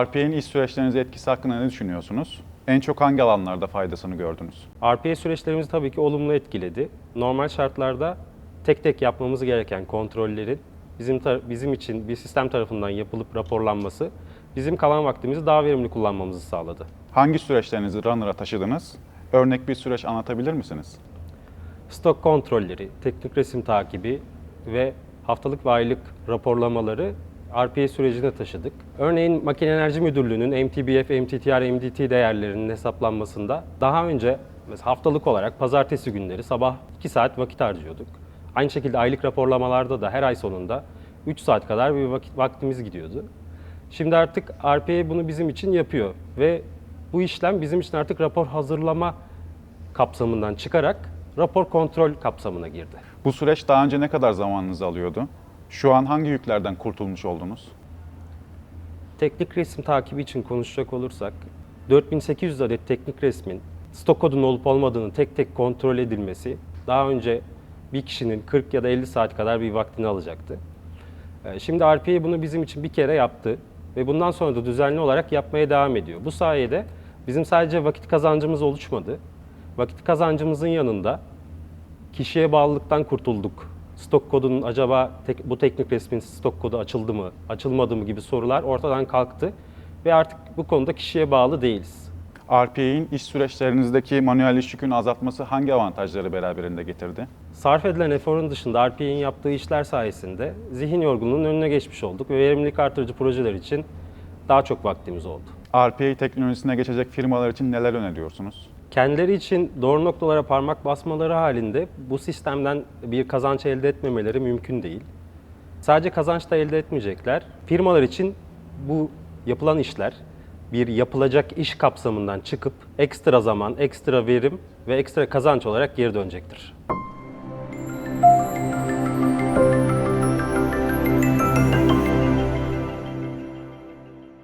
RPA'nin iş süreçlerinize etkisi hakkında ne düşünüyorsunuz? En çok hangi alanlarda faydasını gördünüz? RPA süreçlerimizi tabii ki olumlu etkiledi. Normal şartlarda tek tek yapmamız gereken kontrollerin bizim bizim için bir sistem tarafından yapılıp raporlanması bizim kalan vaktimizi daha verimli kullanmamızı sağladı. Hangi süreçlerinizi Runner'a taşıdınız? Örnek bir süreç anlatabilir misiniz? Stok kontrolleri, teknik resim takibi ve haftalık ve aylık raporlamaları RPA sürecine taşıdık. Örneğin Makine Enerji Müdürlüğü'nün MTBF, MTTR, MDT değerlerinin hesaplanmasında daha önce mesela haftalık olarak pazartesi günleri sabah 2 saat vakit harcıyorduk. Aynı şekilde aylık raporlamalarda da her ay sonunda 3 saat kadar bir vakit, vaktimiz gidiyordu. Şimdi artık RPA bunu bizim için yapıyor ve bu işlem bizim için artık rapor hazırlama kapsamından çıkarak rapor kontrol kapsamına girdi. Bu süreç daha önce ne kadar zamanınızı alıyordu? Şu an hangi yüklerden kurtulmuş oldunuz? Teknik resim takibi için konuşacak olursak 4800 adet teknik resmin stok kodunun olup olmadığını tek tek kontrol edilmesi daha önce bir kişinin 40 ya da 50 saat kadar bir vaktini alacaktı. Ee, Şimdi RPA bunu bizim için bir kere yaptı ve bundan sonra da düzenli olarak yapmaya devam ediyor. Bu sayede bizim sadece vakit kazancımız oluşmadı. Vakit kazancımızın yanında kişiye bağlılıktan kurtulduk. Stok kodunun acaba tek, bu teknik resmin stok kodu açıldı mı, açılmadı mı gibi sorular ortadan kalktı ve artık bu konuda kişiye bağlı değiliz. RPA'nin iş süreçlerinizdeki manuel iş yükünü azaltması hangi avantajları beraberinde getirdi? Sarf edilen eforun dışında RPA'nin yaptığı işler sayesinde zihin yorgunluğunun önüne geçmiş olduk ve verimlilik artırıcı projeler için daha çok vaktimiz oldu. RPA teknolojisine geçecek firmalar için neler öneriyorsunuz? Kendileri için doğru noktalara parmak basmaları halinde bu sistemden bir kazanç elde etmemeleri mümkün değil. Sadece kazanç da elde etmeyecekler. Firmalar için bu yapılan işler bir yapılacak iş kapsamından çıkıp ekstra zaman, ekstra verim ve ekstra kazanç olarak geri dönecektir.